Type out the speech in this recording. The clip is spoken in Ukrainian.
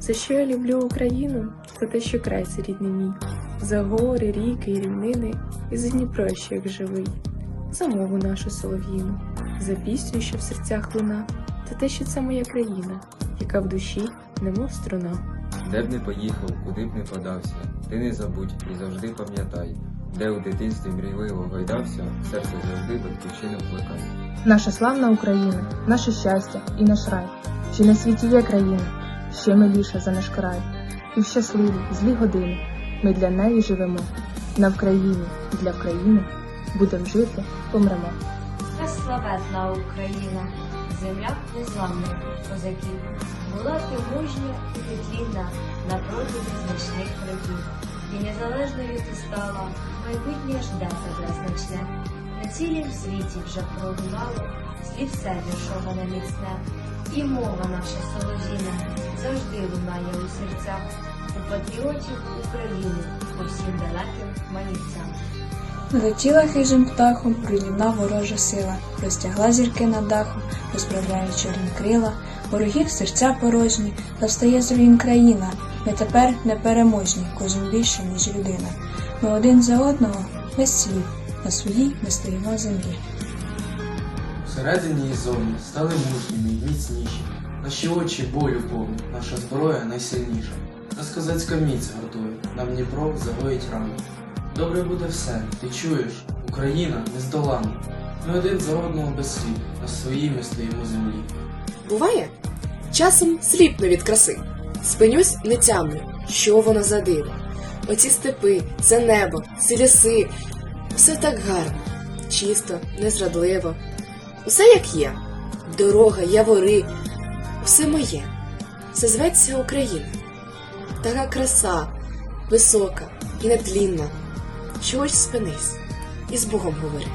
За що я люблю Україну? За те, що край це рідний мій, за гори, ріки і рівнини, і за Дніпро, що як живий, за мову нашу солов'їну, за пісню, що в серцях луна, за те, що це моя країна, яка в душі, немов струна. Де б не поїхав, куди б не подався, ти не забудь і завжди пам'ятай, де у дитинстві мрійливо гойдався, серце завжди батьківщину плекай. Наша славна Україна, наше щастя і наш рай. Чи на світі є країна, ще миліша за наш край. І в щасливі, злі години ми для неї живемо. На Вкраїні для України будем жити, помремо. Славетна Україна, земля незламних козаків, була ти мужня і підлінна на протязі значних років. І незалежною ти стала, майбутнє жде тебе значне. На цілім світі вже пролунало, слів все віршоване міцне, і мова наша солов'їна завжди лунає у серцях, у патріотів України, по всім далеким манівцям. Летіла хижим птахом руйнівна ворожа сила, розтягла зірки над дахом, розправляє чорні крила, ворогів серця порожні, та встає з руїн країна. Ми тепер непереможні, кожен більше, ніж людина. Ми один за одного без слів, на своїй ми стоїмо землі. Всередині і зовні стали мужніми міцніші. Наші очі болю повні, наша зброя найсильніша. Нас козацька міць гартує, нам Дніпро загоїть рану. Добре буде все, ти чуєш? Україна нездоланна. Ми один за одного без слів, на своїй ми стоїмо землі. Буває? Часом сліпну від краси. Спинюсь не тямлю, що воно за диво. Оці степи, це небо, ці ліси. Все так гарно, чисто, незрадливо. Усе як є. Дорога, явори, все моє. Це зветься Україна. Така краса, висока і нетлінна. Чогось спинись і з Богом говори.